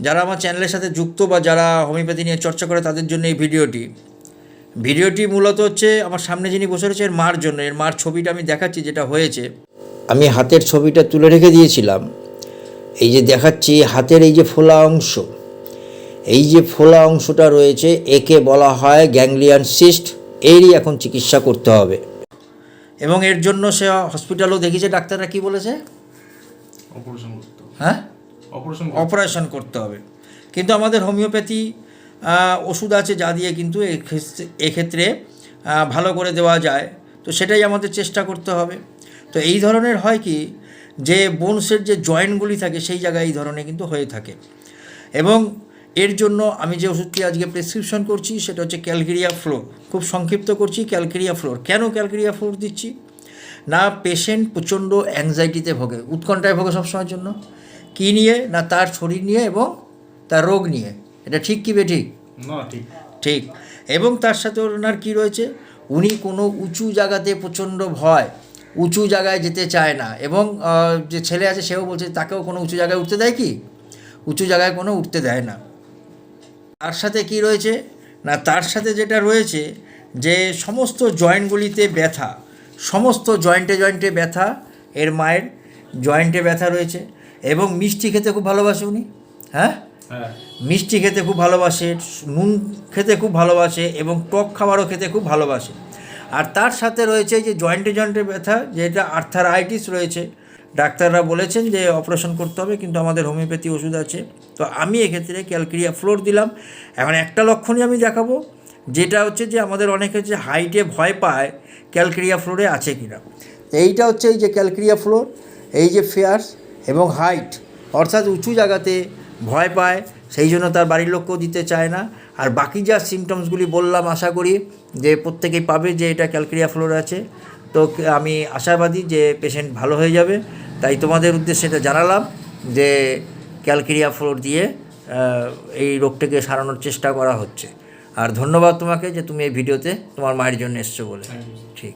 যারা আমার চ্যানেলের সাথে যুক্ত বা যারা হোমিওপ্যাথি নিয়ে চর্চা করে তাদের জন্য এই ভিডিওটি। ভিডিওটি মূলত হচ্ছে আমার সামনে যিনি বসে রয়েছে এর মার জন্য। এর মার ছবিটা আমি দেখাচ্ছি যেটা হয়েছে। আমি হাতের ছবিটা তুলে রেখে দিয়েছিলাম। এই যে দেখাচ্ছি হাতের এই যে ফোলা অংশ। এই যে ফোলা অংশটা রয়েছে একে বলা হয় গ্যাংলিয়ান সিস্ট। এরই এখন চিকিৎসা করতে হবে। এবং এর জন্য সে হসপিটালও দেখিয়েছে ডাক্তাররা কি বলেছে? হ্যাঁ? অপারেশন করতে হবে। কিন্তু আমাদের হোমিওপ্যাথি ওষুধ আছে যা দিয়ে কিন্তু এক্ষেত্রে ভালো করে দেওয়া যায়। তো সেটাই আমাদের চেষ্টা করতে হবে। তো এই ধরনের হয় কি, যে বোনসের যে জয়েন্টগুলি থাকে, সেই জায়গায় এই ধরনের কিন্তু হয়ে থাকে। এবং এর জন্য আমি যে ওষুধটি আজকে প্রেসক্রিপশন করছি, সেটা হচ্ছে ক্যালকেরিয়া ফ্লোর। খুব সংক্ষিপ্ত করছি, ক্যালকেরিয়া ফ্লোর। কেন ক্যালকেরিয়া ফ্লোর দিচ্ছি? না পেশেন্ট প্রচণ্ড অ্যাংজাইটিতে ভোগে উৎকণ্ঠায় ভোগে সবসময়ের জন্য। কী নিয়ে? না তার শরীর নিয়ে এবং তার রোগ নিয়ে। এটা ঠিক কি বে ঠিক? না ঠিক। ঠিক। এবং তার সাথে ওনার কী রয়েছে? উনি কোনো উঁচু জায়গাতে প্রচণ্ড ভয় উঁচু জায়গায় যেতে চায় না এবং যে ছেলে আছে সেও বলছে তাকেও কোনো উঁচু জায়গায় উঠতে দেয় কি? উঁচু জায়গায় কোনো উঠতে দেয় না। তার সাথে কি রয়েছে? না তার সাথে যেটা রয়েছে যে সমস্ত জয়েন্টগুলিতে ব্যথা সমস্ত জয়েন্টে জয়েন্টে ব্যথা এর মায়ের জয়েন্টে ব্যথা রয়েছে এবং মিষ্টি খেতে খুব ভালোবাসে উনি হ্যাঁ? হ্যাঁ। মিষ্টি খেতে খুব ভালোবাসে নুন খেতে খুব ভালোবাসে এবং টক খাবারও খেতে খুব ভালোবাসে। আর তার সাথে রয়েছে যে জয়েন্টে জয়েন্টে ব্যথা যেটা আর্থারাইটিস রয়েছে ডাক্তাররা বলেছেন যে অপারেশন করতে হবে কিন্তু আমাদের হোমিওপ্যাথি ওষুধ আছে। তো আমি এক্ষেত্রে ক্যালকেরিয়া ফ্লোর দিলাম। এখন একটা লক্ষণই আমি দেখাবো। যেটা হচ্ছে যে আমাদের অনেকে যে হাইটে ভয় পায় ক্যালকেরিয়া ফ্লোরে আছে কিনা। এইটা হচ্ছে এই যে ক্যালকেরিয়া ফ্লোর এই যে ফেয়ার্স এবং হাইট অর্থাৎ উঁচু জায়গাতে ভয় পায়, সেই জন্য তার বাড়ির লোককেও দিতে চায় না। আর বাকি যা সিমটমসগুলি বললাম, আশা করি যে প্রত্যেকেই পাবে যে এটা ক্যালকেরিয়া ফ্লোর আছে। তো আমি আশাবাদী যে পেশেন্ট ভালো হয়ে যাবে। তাই তোমাদের উদ্দেশ্যে এটা জানালাম যে ক্যালকেরিয়া ফ্লোর দিয়ে এই রোগটাকে সারানোর চেষ্টা করা হচ্ছে। আর ধন্যবাদ তোমাকে যে তুমি এই ভিডিওতে তোমার মায়ের জন্য এসছো বলে। ঠিক।